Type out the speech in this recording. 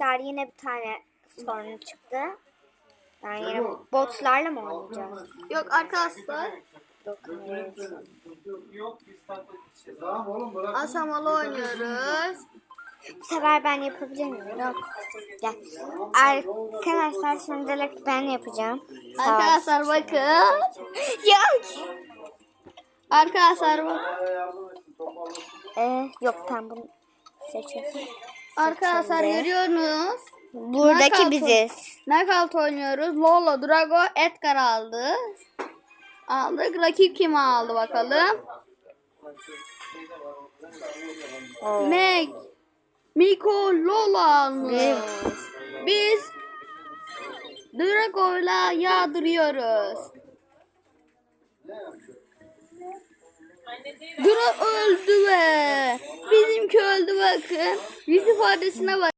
Arkadaşlar yine bir tane sorun çıktı. Yani yine botlarla mı oynayacağız? Yok arkadaşlar. Yok, kamerayı açıyorum. Tamam oğlum bırak. Aşamalı oynuyoruz. Bu sefer ben yapabilir miyim? Yok. Gel. Arkadaşlar şimdilik ben yapacağım. Arkadaşlar bakın. Yok. Arkadaşlar bak. Ee, yok ben bunu seçiyorsun. Arkadaşlar görüyorsunuz. Buradaki Knockout biziz. Knockout oynuyoruz. Lolo, Drago, Edgar aldı. Aldık. Rakip kim aldı bakalım. Meg, Miko, Lolo almış. Biz Drago'yla yağdırıyoruz. Dura öldü öldü bakın. Yüz ifadesine bak.